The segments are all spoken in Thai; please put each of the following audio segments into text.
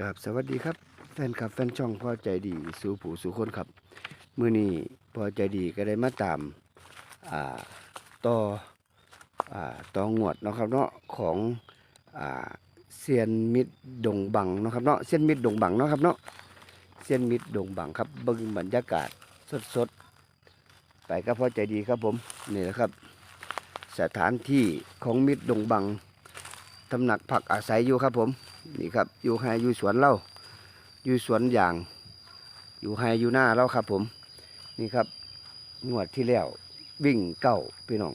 กับสวัสดีครับ แฟนคลับแฟนช่องพ่อใจดีสู่ผู้สู่คนครับ มือนี้พ่อใจดีก็ได้มาตามอ่าต่ออ่าต่องวดเนาะครับเนาะของอ่าเซียนมิตรดงบังเนาะครับเนาะเซียนมิตรดงบังเนาะครับเนาะเซียนมิตรดงบังครับเบิ่งบรรยากาศสดๆไปกับพ่อใจดีครับผมนี่แหละครับ สถานที่ของมิตรดงบังตำหนักผักอาศัยอยู่ครับผม นี่ครับ อยู่ไฮอยู่สวนเราอยู่สวนยาง อยู่ไฮอยู่หน้าเราครับ ผม นี่ครับงวดที่แล้ว วิ่งเก่าพี่น้อง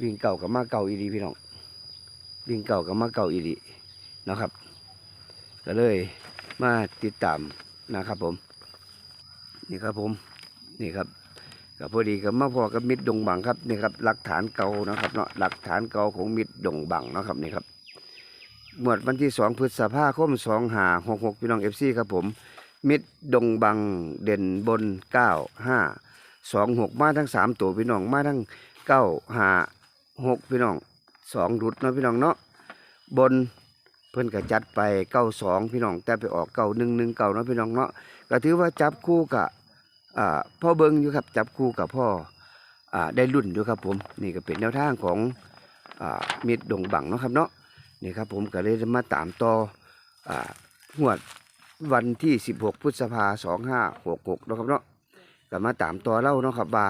วิ่งเก่ากับมาเก่าอีดีพี่น้อง วิ่งเก่ากับมาเก่าอีดีนะครับ ก็เลยมาติดตามนะครับ ผม นี่ครับผม นี่ครับก็พอดีกับมาพอกับมิดดงบังครับนี่ครับหลักฐานเก่านะครับเนาะหลักฐานเก่าของมิดดงบังนะครับนี่ครับ หมวดวันที่สองพฤษภาคมสองหาหกหกพี่น้องเอฟซีครับผม มิดดงบังเด่นบนเก้าห้าสองหกมาทั้งสามตัวพี่น้องมาทั้งเก้าหาหกพี่น้องสองรุดเนาะพี่น้องเนาะบนเพิ่อนก็จัดไปเก้าสองพี่น้อง แต่ไปออกเก้าหนึ่งหนึ่งเก้าเนาะพี่น้องเนาะก็ถือว่าจับคู่กับพ่อเบิงอยู่ครับจับคู่กับพ่ออได้รุ่นอยู่ครับผม นี่ก็เป็นแนวทางของอมิดดงบังเนาะครับเนาะ นี่ครับผมก็เลยมาตามต่ออ่างวดวันที่ 16พฤษภาสองห้าหกหกนะครับเนาะก็มาตามต่อเล่าเนาะครับว่า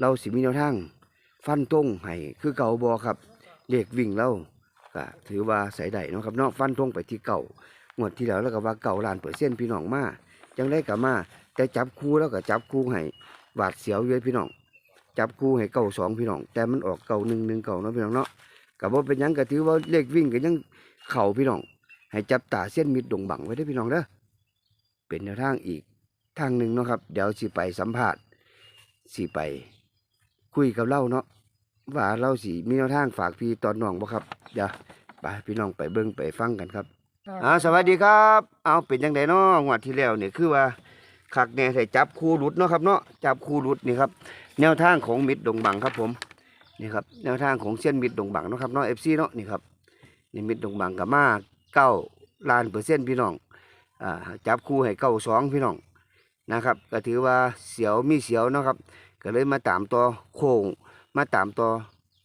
เราสิมีแนวทางฟันตรงให้คือเก่าบอครับเลขวิ่งเล่าก็ถือว่าใส่ได้นะครับเนาะฟันตรงไปที่เก่างวดที่แล้วแล้วก็ว่าเก่าลานเปอร์เซ็นพี่น้องมาจังได้กับมาแต่จับคู่แล้วก็จับคู่ให้หวาดเสียวเยอะพี่น้องจับคู่ให้เก่าสองพี่น้องแต่มันออกเก่าหนึ่งหนึ่งเก่าเนาะพี่น้องเนาะ กับว่าเป็นหยังก็ถือว่าเลขวิ่งก็ยังเข่าพี่น้อง ให้จับตาเส้นมิดดงบังไว้ได้อพี่น้องเด้อเป็นแนวทางอีกทางหนึ่งเนาะครับ เดี๋ยวสิไปสัมภาษณ์สิไป คุยกับเล่าเนาะว่าเราสิมีแนวทางฝากพี่ตอนน้องบ่ครับเดี๋ยวไปพี่น้องไปเบิ่งไปฟังกันครับอ่าสวัสดีครับ เอาเป็นยังไงเนาะงวดที่แล้วนี่คือว่าคักแน่ใส่จับคู่หลุดเนาะครับเนาะจับคู่หลุดนี่ครับแนวทางของมิดดงบังครับผม นี่ครับแนวทางของเส้นมิดดงบังเนาะครับเนาะเอฟซีเนาะนี่ครับนี่มิดดงบังกับมาเก้าล้านเปอร์เซ็นต์พี่น้องอ่าจับคู่ให้เก้าสองพี่น้องนะครับ ก็ถือว่าเสียวมีเสียวเนาะครับ ก็เลยมาตามต่อโค้งมาตามต่อ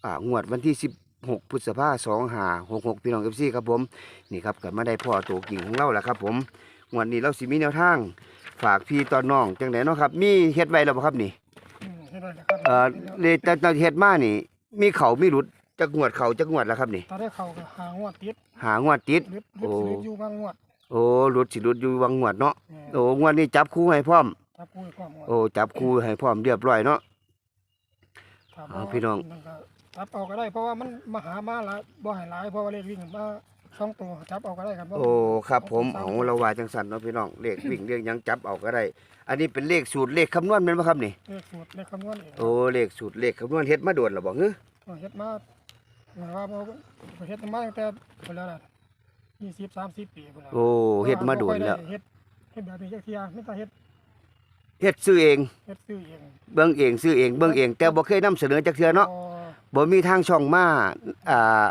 อ่างวดวันที่สิบหกพฤษภาสองหาหกหกพี่น้องเอฟซีครับผมนี่ครับก็มาได้พ่อตัวกิ่งของเราแหละครับ ผมงวดนี้เราสิมีแนวทางฝากพี่ตอนน้องจังไหนเนาะครับ มีเฮ็ดไว้แล้วบ่ครับนี่อืมเฮ็ดไว้แล้ว เอ่อเลยแต่แต่เฮ็ดมานี่ มีเขามีหลุดจักงวดเขาจักงวดแล้วครับนี่ ตอนได้เข้าก็หางวดติดหางวดติดลึดโอ้ลึดสิลึดอยู่บางงวดโอ้หลุดสิหลุดอยู่วังงวดเนาะแหม่โอ้งวดนี้จับคู่ให้พร้อมจับคู่ความงวดโอ้จับคู่ให้พร้อมเรียบร้อยเนาะถามเอาว่าพี่น้อง มันก็จับเอาก็ได้เพราะว่ามันมาหามาหลายบ่ให้หลายเพราะว่าเลขวิ่งมา สองตัวจับเอาก็ได้ครับโอ้ครับผมเอาเราว่าจังสั่นเนาะพี่น้องเลขวิ่งเลขหยังจับเอาก็ได้ อันนี้เป็นเลขสูตรเลขคำนวณแม่นบ่ครับนี่เลขสูตรเลขคำนวณเองโอ้เลขสูตรเลขคำนวณเฮ็ดมาโดนแล้วบ่ฮึเอาเฮ็ดมาหมายว่าบ่เฮ็ดมาตั้งแต่เพิ่นแล้วล่ะ20 30ปีพุ่นแล้วโอ้เฮ็ดมาโดนแล้วเฮ็ดเฮ็ดแบบนี้จักเที่ยไมแต่ได้เฮ็ดเฮ็ดซื้อเองเฮ็ดซื้อเองเบิ่งเองซื้อเองเบิ่งเอง แต่บ่เคยนำเสนอจักเทื่อเนาะพอบ่มีทางช่องมาอ่า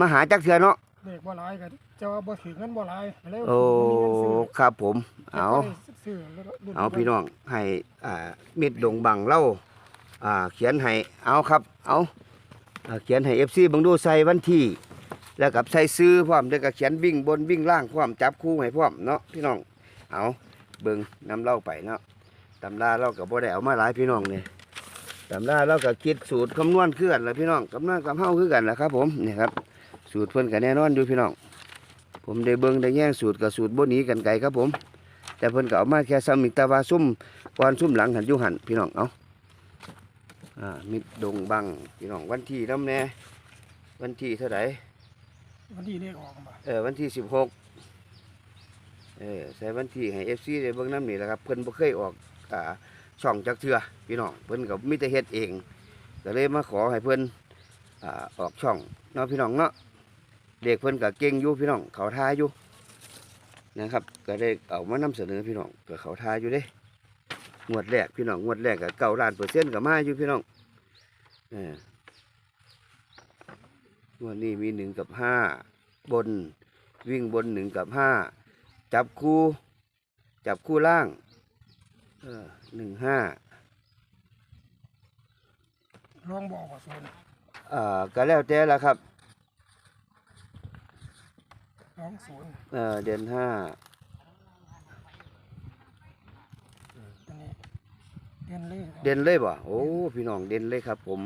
มาหาจักเทื่อเนาะ เลขบ่หลายก็จะว่าบ่ถึงเงินบ่หลายเลยโอ้บ่มีเงินซื้อครับผม เอาซื้อรุ่นเอาพี่น้องให้อ่ามิดดงบังเล่าอ่าเขียนให้เอาครับเอาอ่าเขียนให้เอฟซีบังดูใส่วันที่ แล้วกับใส่ซื้อพร้อมเด็กก็เขียนวิ่งบนวิ่งล่างพร้อมจับคู่ให้พร้อมเนาะพี่น้องเอาเบิ่งนำเล่าไปเนาะตำราเรากับบ่ได้เอามาหลายพี่น้องเนี่ยตำราเราก็คิดสูตรคำนวณคือกันแหละพี่น้องคำนวณกับเฮาคือกันแหละครับ ผมนี่ครับ สูตรเพิ่นก็แน่นอนอยู่พี่น้อง ผมได้เบิ่งได้แย่งสูตรกับสูตรบ่หนีกันไกลครับผม แต่เพิ่นก็เอามาแค่ซ้ำอีกแต่ว่าซุ่มก่อนซุ่มหลังหันอยู่หันพี่น้องเอาอ่ามิดดงบังพี่น้องวันที่น้ำแน่วันที่เท่าไหร่วันที่เลขออกมาเออวันที่สิบหกเออใส่วันที่ให้เอฟซีได้เบิ่งน้ำนี่แหละครับเพิ่นบ่เคยออกอ่าช่องจักเทื่อพี่น้องเพิ่นก็มีแต่เฮ็ดเองก็เลยมาขอให้เพิ่นอ่าออกช่องเนาะพี่น้องเนาะ เด็กเพิ่นก็เก่งอยู่พี่น้องเขาทาอยู่นะครับ ก็ได้เอามานำเสนอพี่น้องก็เขาทาอยู่เด้งวดแรกพี่น้องงวดแรกกับเก้าล้านเปอร์เซ็นต์กับมาอยู่พี่น้องเอองวดนี้มีหนึ่งกับห้าบนวิ่งบนหนึ่งกับห้าจับคู่จับคู่ล่างเออหนึ่งห้าลองบอกว่าศูนย์อ่าก็แล้วแต่ละครับ ลองศูนย์เออเดือนห้าอันนี้เรียนเลยเด่นเลยบ่โอ้พี่น้องเด่นเลยครับ ผม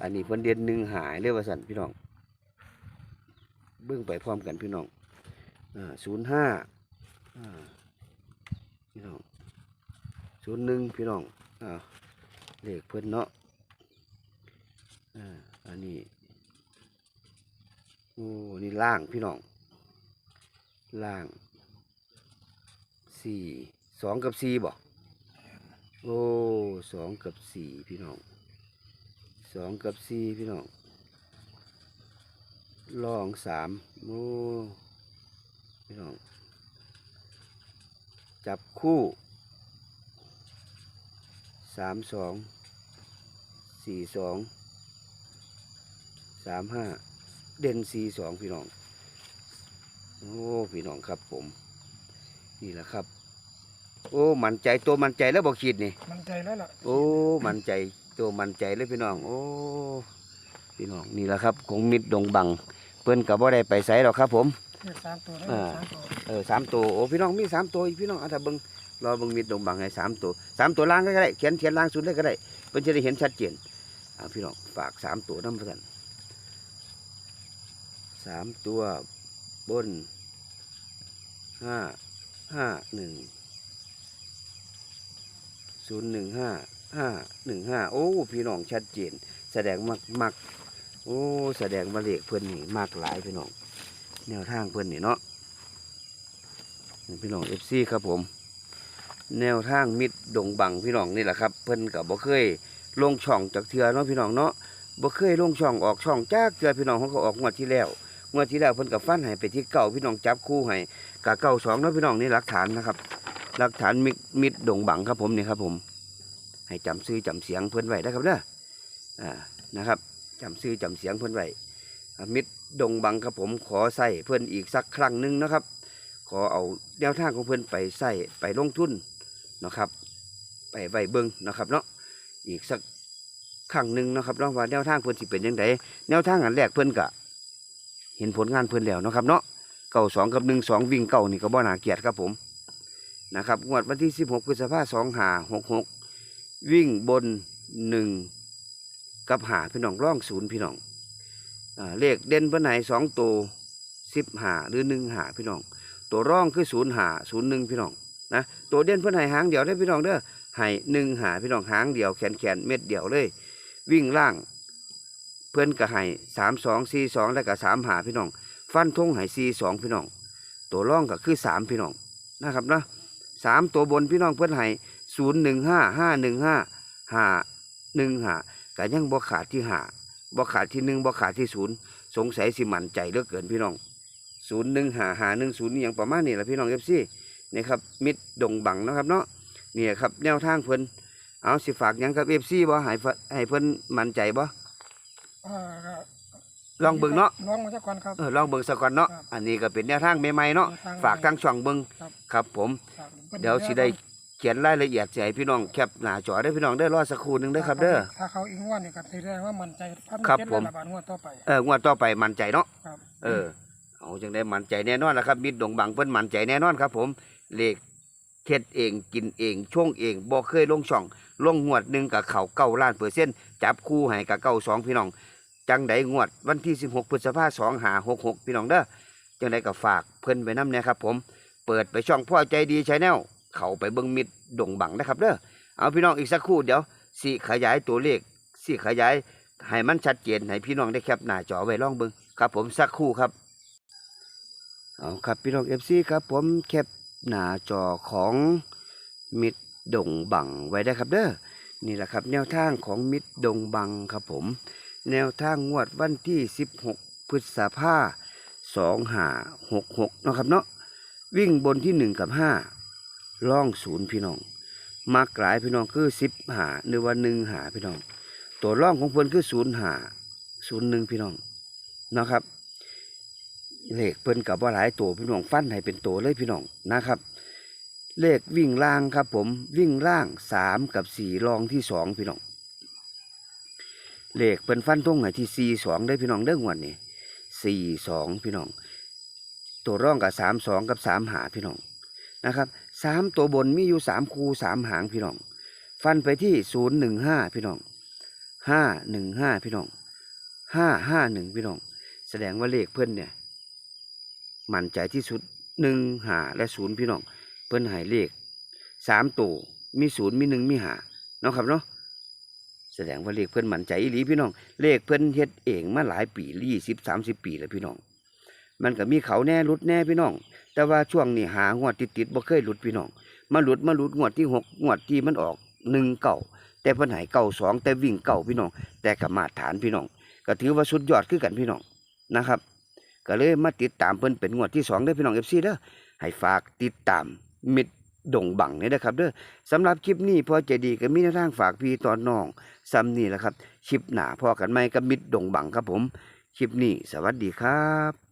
อันนี้เพิ่นเด่นหนึ่งหายเลยว่าสั่นพี่น้องเบื้องไปพร้อมกันพี่น้องอ่าศูนย์ห้าอ่าพี่น้องศูนย์หนึ่งพี่น้องอ่าเลขเพิ่นเนาะอ่าอันนี้โอ้นี่ล่างพี่น้อง ล่างสี่สองกับสี่บ่โอ้สองกับสี่พี่น้องสองกับสี่พี่น้องลองสามโอ้พี่น้องจับคู่สามสองสี่สองสามห้าเด่นสี่สองพี่น้อง โอ้พี่น้องครับผม นี่แหละครับ โอ้มันใจตัวมันใจแล้วบอกขีดนี่ มันใจแล้วล่ะโอ้มันใจตัวมันใจเลยพี่น้อง โอ้ พี่น้องนี่แหละครับของมิดดงบังเพิ่นกับว่าได้ไปไสหรอกครับผมเลขสามตัวได้อ่าสามตัวเออสามตัวโอ้พี่น้องมีสามตัวอีกพี่น้องเอาถ้าเบิ่งรอเบิ่งมิดดงบังให้สามตัวสามตัวล่างก็ได้เขียนเขียนล่างสุดเลยก็ได้เพิ่นจะได้เห็นชัดเจนอ่าพี่น้องฝากสามตัวน้ำกันสามตัว บนห้าห้าหนึ่งศูนย์หนึ่งห้าห้าหนึ่งห้าโอ้พี่น้องชัดเจน แสดงมักมักโอ้แสดงมาเลขเพื่อนนี่มากหลายพี่น้องแนวทางเพื่อนนี่เนาะพี่น้องเอฟซีครับผม แนวทางมิดดงบังพี่น้องนี่แหละครับ เพิ่อนกับบ่เคยลงช่องจากเทือเนาะพี่น้องเนาะบ่เคยลงช่องออกช่องจากเทือพี่น้องเขาก็ออกงวดที่แล้ว งวดที่แล้วเพิ่นกับฟันให้ไปที่เก่าพี่น้องจับคู่ให้กับเก่าสองเนาะพี่น้องนี่หลักฐานนะครับ หลักฐานมิดมิดดงบังครับผมนี่ครับผม ให้จำซื้อจำเสียงเพิ่นไว้นะครับเด้ออ่านะครับจำซื้อจำเสียงเพิ่นไว้มิดดงบังครับผมขอใส่เพิ่อนอีกสักครั้งหนึ่งนะครับ ขอเอาแนวทางของเพิ่อนไปใส่ไปลงทุนนะครับ ไปไว้เบิ่งนะครับเนาะอีกสักครั้งหนึ่งนะครับเนาะว่าแนวทางเพิ่อนสิเป็นยังไงแนวทางอันแรกเพิ่อนกะ เห็นผลงานเพิ่อนแล้วนะครับเนาะเก่าสองกับหนึ่งสองวิ่งเก่านี่ก็บ่น่าเกียดครับผมนะครับงวดวันที่สิบหกพฤษภาสองหาหกหกวิ่งบนหนึ่งกับหาพี่น้องร่องศูนย์พี่น้องอเลขเด่นเพิ่นไหนสองตัวสิบหาหรือหนึ่งหาพี่น้อง ตัวร่องคือศูนย์หาศูนย์หนึ่งพี่น้องนะตัวเด่นเพื่อนให้หางเดียวได้อพี่น้องเด้อให้หนึ่งหาพี่น้องหางเดียวแขนแขนเม็ดเดียวเลย วิ่งล่าง พื่อนก็ให้สามสองสี่สองแล้วก็สามหาพี่น้อง ฟันทงให้สี่สองพี่น้อง ตัวร่องก็คือสามพี่น้องนะครับเนาะสามตัวบนพี่น้องเพื่อนให้ศูนย์หนึ่งห้าห้าหนึ่งห้าห้าหนึ่งห้าก็ยังบ่ขาดที่ห้าบ่ขาดที่หนึ่งบ่ขาดที่ศูนย์สงสัยสิมันใจเหลือเกินพี่น้องศูนย์หนึ่งหาหาหนึ่งศูนย์อย่างประมาณนี้แหละพี่น้องเอฟซีนี่ครับมิดดงบังนะครับเนาะเนี่ยครับแนวทางเพิ่นเอาสิฝากยังกับเอฟซีบ่ให้เพิ่นให้เพิ่นมั่นใจบ่ ลองเบิ่งเนาะลองมาจากก่อนครับเออลองเบิ่งซะก่อนเนาะครับอันนี้ก็เป็นแนวทางใหม่ๆเนาะแนวทางฝากทางช่องเบิ่งครับครับผมครับเดี๋ยวสิได้เขียนรายละเอียดสิให้พี่น้องแคปหน้าจอได้อพี่น้องได้อรอสักครู่หนึงเด้อครับ เด้อถ้าเขาอีกงวดนี่ก็แสดงว่ามั่นใจพันครับเจ็ดผมแล้วล่ะบาทงวดต่อไปเอองวดต่อไปมั่นใจเนาะครับเออเอาจังได้มั่นใจแน่นอนแล้วครับมิดดงบังเพิ่นมั่นใจแน่นอนครับ ผมเลข เฮ็ดเองกินเองช่วงเองบ่เคยลงช่อง ลงงวดหนึ่งกับเขาเก้าล้านเปอร์เซ็นต์จับคู่ให้กับเก้าสองพี่น้อง จังไดงวดวันที่สิบหกพฤษภาสองหาหกหกพี่น้องเด้อจังไดก็ฝากเพิ่นไปน้ำเนี่ยครับ ผมเปิดไปช่องพ่อใจดีชแนลเขาไปเบิ่งมิดดงบังนะครับเด้อเอาพี่น้องอีกสักครู่เดี๋ยวสิขยายตัวเลขสิขยายให้มันชัดเจนให้พี่น้องได้แคปหน้าจอไว้ล่องเบิ่งครับ ผมสักครู่ครับเอาครับพี่น้องเอฟซีครับผมแคป หน้าจอของมิดดงบังไว้ได้ครับเด้อนี่แหละครับ แนวทางของมิตรดงบังครับผม แนวทางงวดวันที่ 16 พฤษภาสองหาหกหกนาะครับเนาะวิ่งบนที่หนึ่งกับห้าล่องศูนย์พี่น้องมักหลายพี่น้องคือสิบหาหรือว่าหนึ่งหาพี่น้อง ตัวร่องของเพิ่อนคือศูนย์หาศูนย์หนึ่งพี่น้องนะครับ เลขเพิ่นกับว่าหลายตัวพี่น้องฟันให้เป็นตัวเลยพี่น้องนะครับ เลขวิ่งล่างครับ ผมวิ่งล่างสามกับสี่รองที่สองพี่น้องเลขเพิ่นฟันทงให้ที่สี่สองได้พี่น้องเด้งวดนี้สี่สองพี่น้อง ตัวร่องกับสามสองกับสามหาพี่น้องนะครับสามตัวบนมีอยู่สามคูสามหางพี่น้อง ฟันไปที่ศูนย์หนึ่งห้าพี่น้องห้าหนึ่งห้าพี่น้องห้าห้าหนึ่งพี่น้อง แสดงว่าเลขเพื่อนเนี่ย มั่นใจที่สุดหนึ่งหาและศูนย์พี่น้อง เพื่อนหายเลขสามตัวมีศูนย์มีหนึ่งมีหาเนาะครับเนาะแสดงว่าเลขเพื่อนมั่นใจอีหลีพี่น้อง เลขเพื่อนเฮ็ดเองมาหลายปียี่สิบสามสิบปีแล้วพี่น้อง มันก็มีเขาแน่หลุดแน่พี่น้อง แต่ว่าช่วงนี้หางวดติดติดบ่เคยหลุดพี่น้องมาหลุดมาหลุดงวดที่หกงวดที่มันออกหนึ่งเก่าแต่เพิ่นหายเก่าสองแต่วิ่งเก่าพี่น้อง แต่กับมาตรฐานพี่น้อง ก็ถือว่าสุดยอดคือกันพี่น้องนะครับ ก็เลยมาติดตามเพิ่นเป็นงวดที่สองเด้อพี่น้องเอฟซีเด้อให้ฝากติดตามมิดดงบังนี่นะครับเด้อสำหรับคลิปนี้พอใจดีก็มีแนวทางฝากพี่ตอนน้องซ้ำนี่แหละครับคลิปหนาพอกันไหมกับมิดดงบังครับผม คลิปนี้สวัสดีครับ